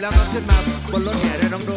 แล้วก็ขึ้นมาบนรถแห่ด้วยน้องโด